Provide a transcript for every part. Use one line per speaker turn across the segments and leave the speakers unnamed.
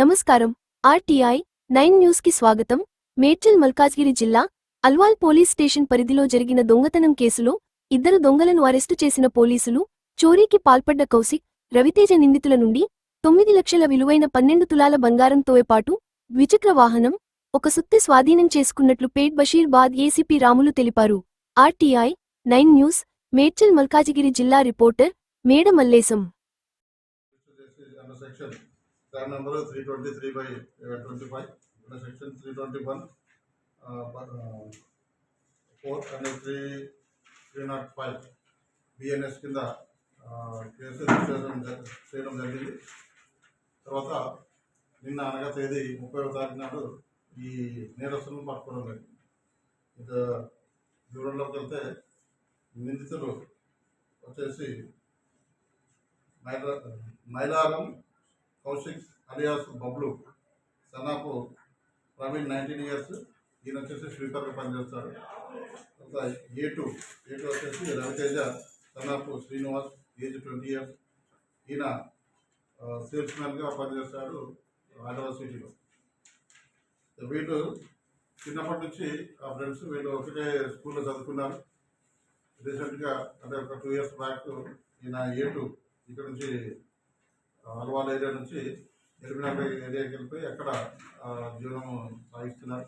నమస్కారం. RTI nine న్యూస్కి స్వాగతం. మేడ్చల్ మల్కాజ్గిరి జిల్లా అల్వాల్ పోలీస్ స్టేషన్ పరిధిలో జరిగిన దొంగతనం కేసులో ఇద్దరు దొంగలను అరెస్టు చేసిన పోలీసులు చోరీకి పాల్పడ్డ కౌశిక్ రవితేజ నిందితుల నుండి తొమ్మిది లక్షల విలువైన పన్నెండు తులాల బంగారంతోవే పాటు ద్విచక్ర వాహనం ఒక సుత్తి స్వాధీనం చేసుకున్నట్లు పేట్ బషీర్బాద్ ఏసీపీ రాములు తెలిపారు. RTI nine news Medchal Malkajgiri జిల్లా రిపోర్టర్ మేడ మల్లేశం.
చేసి plan number three twenty three by twenty five section three twenty one four and three three not five BNS కింద uh, కేసు రిజిస్ట్రేషన్ చేయడం జరిగింది. తర్వాత నిన్న అనగా తేదీ ముప్పై తారీఖు నాడు ఈ నేరస్తులను పట్టుకోవడం జరిగింది. ఇక దూరంలోకి వెళ్తే నిందితులు వచ్చేసి మైలా Mylaram Kaushik alias Bablu Sanapu Praveen nineteen years ఈయన వచ్చేసి స్వీపర్గా పనిచేస్తాడు ఏ టూ ఏ టూ వచ్చేసి Raviteja Sanapu Srinivas age twenty years ఈయన సేల్స్ మ్యాన్గా పనిచేస్తాడు హైదరాబాద్ సిటీలో. వీళ్ళు చిన్నప్పటి నుంచి ఆ ఫ్రెండ్స్ వీళ్ళు ఒకటే స్కూల్లో చదువుకున్నారు. రీసెంట్గా అంటే ఒక టూ ఇయర్స్ బ్యాక్ ఈయన ఏ టూ ఇక్కడ నుంచి అల్వాల్ ఏరియా నుంచి ఎలిమినగర్ ఏరియాకి వెళ్ళిపోయి అక్కడ జీవనం సాగిస్తున్నారు.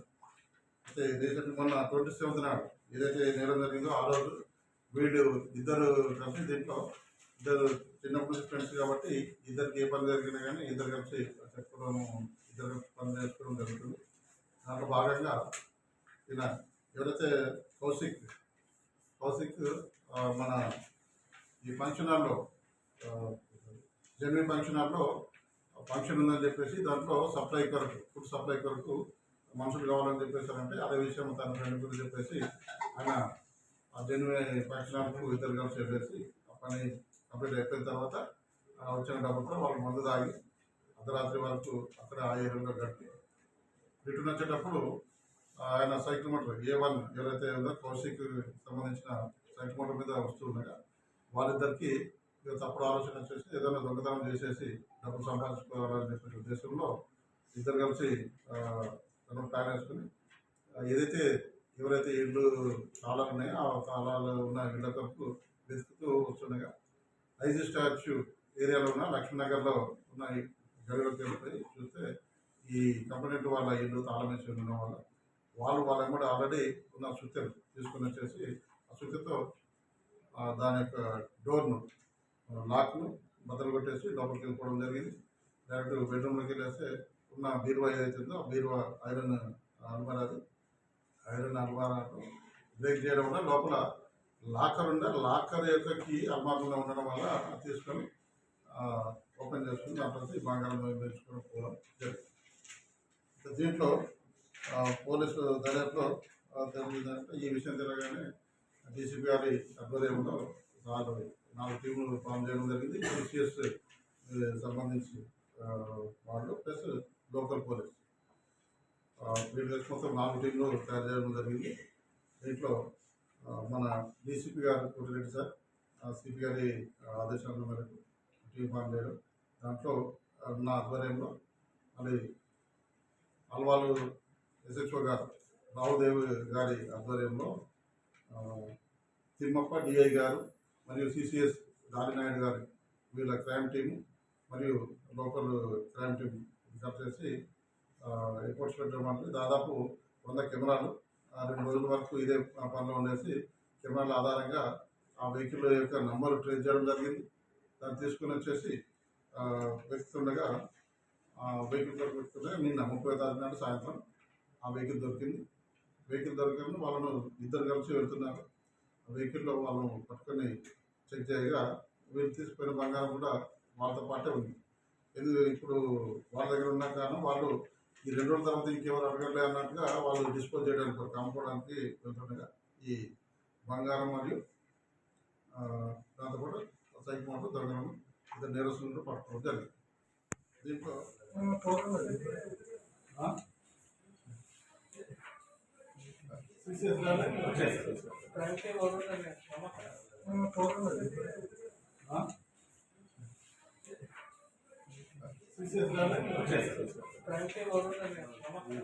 అయితే రీసెంట్ మొన్న ట్వంటీ సెవెంత్ నాడు ఏదైతే నేరం జరిగిందో ఆ రోజు వీళ్ళు ఇద్దరు కలిసి దీంట్లో ఇద్దరు చిన్నప్పటి నుంచి ఫ్రెండ్స్ కాబట్టి ఇద్దరికి ఏ పని జరిగినా కానీ ఇద్దరు కలిసి చెప్పుకోవడం ఇద్దరు కలిసి పని చేసుకోవడం జరుగుతుంది. దాంట్లో భాగంగా ఈయన ఎవరైతే కౌశిక్ కౌశిక్ మన ఈ ఫంక్షన్ హాల్లో జన్మి ఫంక్షన్ హాల్లో ఫంక్షన్ ఉందని చెప్పేసి దాంట్లో సప్లై కొరకు ఫుడ్ సప్లై కొరకు మనుషులు కావాలని చెప్పేసారంటే అదే విషయం తన ఫ్రెండ్ గురించి చెప్పేసి ఆయన ఆ జన్మి ఫంక్షన్ హాల్కు ఇద్దరు కలిసి చెప్పేసి ఆ పని కంప్లీట్ అయిపోయిన తర్వాత వచ్చిన డబ్బుతో వాళ్ళు మందు తాగి అర్ధరాత్రి వరకు అక్కడ ఆ ఏరియాలో గడిపి రిటర్న్ వచ్చేటప్పుడు ఆయన సైకిల్ మోటార్ ఏ వన్ ఎవరైతే ఉందో కౌశిక్ సంబంధించిన సైకిల్ మోటార్ మీద వస్తున్నాగా వాళ్ళిద్దరికి ఇక తప్పుడు ఆలోచన చేసి ఏదైనా దొంగతనం చేసేసి డబ్బులు సంపాదించుకోవాలని చెప్పిన ఉద్దేశంలో ఇద్దరు కలిసి తను ప్లాన్ వేసుకుని ఏదైతే ఎవరైతే ఇళ్ళు తాళాలు ఉన్నాయో ఆ తాళాలు ఉన్న ఇళ్ళ కొరకు వెతుకుతూ వస్తుండగా ఐజీ స్టాచ్యూ ఏరియాలో ఉన్న లక్ష్మీనగర్లో ఉన్న గడిలోకి వెళ్ళిపోయి చూస్తే ఈ కంపెనీ వాళ్ళ ఇల్లు తాళం వేసి ఉండడం వల్ల వాళ్ళు వాళ్ళని కూడా ఆల్రెడీ ఉన్న సుత్తెలు తీసుకుని వచ్చేసి ఆ సుత్తెతో దాని యొక్క డోర్ను లాక్ను బద్దలు కొట్టేసి లోపలికి వెళ్ళిపోవడం జరిగింది. డైరెక్ట్ బెడ్రూమ్లోకి వెళ్ళేస్తే ఉన్న బీరువా ఏదైతే ఆ బీరువా ఐరన్ అల్మారాది ఐరన్ అల్మారా బ్రేక్ చేయడం వల్ల లోపల లాకర్ ఉండే లాకర్ యొక్క కీ అల్మారంలో ఉండడం వల్ల తీసుకొని ఓపెన్ చేసుకుని దాంట్లో నుంచి బంగారం పెంచుకొని పోవడం జరిగింది. దీంట్లో పోలీసు దర్యాప్తులో తెలియదంటే ఈ విషయం తెలియగానే డీసీపీ గారి ఆధ్వర్యంలో నాలుగు ఫామ్ చేయడం జరిగింది. సిసిఎస్ సంబంధించి వాళ్ళు ప్లస్ లోకల్ పోలీస్. ఆ, వీళ్ళు కలిసి మొత్తం నాలుగు టీంలు తయారు చేయడం జరిగింది. దీంట్లో మన డీసీపీ గారు కోటిరెడ్డి సార్ సిపి గారి ఆదేశాల మేరకు టీం ఫామ్ చేయడం. దాంట్లో నా ఆధ్వర్యంలో మళ్ళీ అల్వాలు ఎస్హెచ్ఓ గారు రావుదేవ్ గారి ఆధ్వర్యంలో తిమ్మప్ప డిఐ గారు మరియు సిసిఎస్ దారినాయుడు గారు వీళ్ళ క్రైమ్ టీము మరియు లోకల్ క్రైమ్ టీం చేసి రిపోర్ట్స్ పెట్టడం వల్ల దాదాపు వంద కెమెరాలు ఆ, రెండు రోజుల వరకు ఇదే పనిలో ఉండేసి కెమెరాల ఆధారంగా ఆ వెహికల్ యొక్క నంబర్ ట్రేస్ చేయడం జరిగింది. దాన్ని తీసుకుని వచ్చేసి వెతుకుతుండగా ఆ వెహికల్ దొరుకుతుండగా నిన్న ముప్పై తారీఖు నాడు సాయంత్రం ఆ వెహికల్ దొరికింది. వెహికల్ దొరకని వాళ్ళను ఇద్దరు కలిసి వెళ్తున్నారు. ఆ వెహికల్లో వాళ్ళను పట్టుకొని చెక్ చేయగా వీళ్ళు తీసుకుపోయిన బంగారం కూడా వాళ్ళతో పాటే ఉంది. ఎందుకు ఇప్పుడు వాళ్ళ దగ్గర ఉన్న కారణం వాళ్ళు ఈ రెండు రోజుల తర్వాత ఇంకెవరు అడగలే అన్నట్టుగా వాళ్ళు డిస్పోజ్ చేయడానికి ఒక అమ్ముకోవడానికి వెళ్తుండగా ఈ బంగారం మరియు ఆ, దాంతోపాటు సైకిల్ మోటార్ దొంగలను ఇద్దరు నేరస్తులను పట్టుకోవడం జరిగింది. దీంట్లో?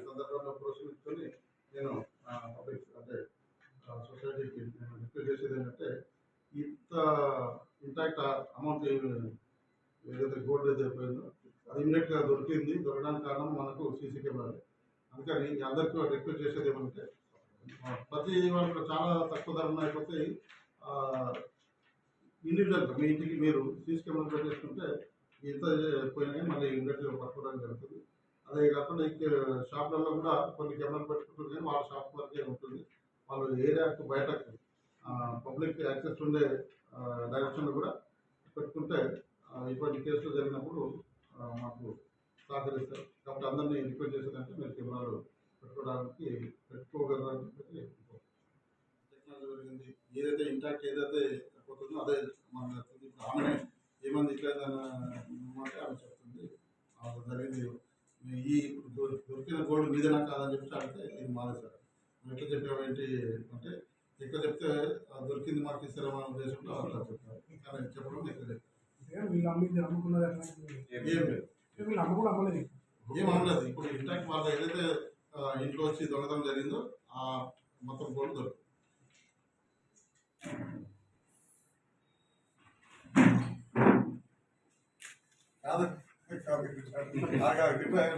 సందర్భంలో ప్రోత్సహించుకొని నేను అంటే సొసైటీకి నేను రిక్వెస్ట్ చేసేది ఏంటంటే ఇంత ఇంటాక్ట్ అమౌంట్ ఏదైతే గోల్డ్ ఏదైతే పోయిందో అది ఇమీడియట్గా దొరికింది దొరకడానికి కారణం మనకు సీసీ కెమెరా అందుకని అందరికీ రిక్వెస్ట్ చేసేది ఏమంటే ప్రతి వాళ్ళకి చాలా తక్కువ ధరలు అయిపోతే ఇండివిజువల్గా మీ ఇంటికి మీరు సీసీ కెమెరా పెట్టేసుకుంటే ఎంత పోయినా మళ్ళీ ఇండస్ట్రీలో పట్టుకోవడానికి జరుగుతుంది. అదే కాకుండా ఈ షాప్లలో కూడా కొన్ని కెమెరాలు పెట్టుకుంటుంది కానీ వాళ్ళ షాప్ వరకే ఉంటుంది. వాళ్ళు ఏరియాకు బయటకు పబ్లిక్ యాక్సెస్ ఉండే డైరెక్షన్లో కూడా పెట్టుకుంటే ఇటువంటి కేసులు జరిగినప్పుడు మాకు సహకరిస్తారు. కాబట్టి అందరినీ రిక్వెస్ట్ చేసేదంటే మీరు కెమెరాలు పెట్టుకోవడానికి పెట్టుకోగలరని చెప్పి టెక్నాలజీ ఏదైతే ఇంటాక్ట్ ఏదైతే పోతుందో అదే మన ఇప్పుడు ఆమె ఏమంది ఇట్లా అంటే ఆమె చెప్తుంది. జరిగింది. ఈ దొరికిన గోల్డ్ మీదేనా కాదని చెప్పి అడిగితే ఇది సార్. ఎట్లా చెప్పావు ఏంటి అంటే ఎక్కడ చెప్తే దొరికింది మాకు ఇస్తారేమో అనే ఉద్దేశంలో అట్లా చెప్తారు కానీ చెప్పడం
వీళ్ళు అమ్ముకున్నది అట్లా
ఏం లేదు.
వీళ్ళు అమ్మ కూడా అమ్మలేదు
ఏం అనలేదు ఇప్పుడు ఇంటాక్ట్ వాళ్ళ ఏదైతే ఇంట్లో వచ్చి దొంగతనం జరిగిందో ఆ మొత్తం గోల్డ్ దొరుకుతుంది Now that, I got a good time.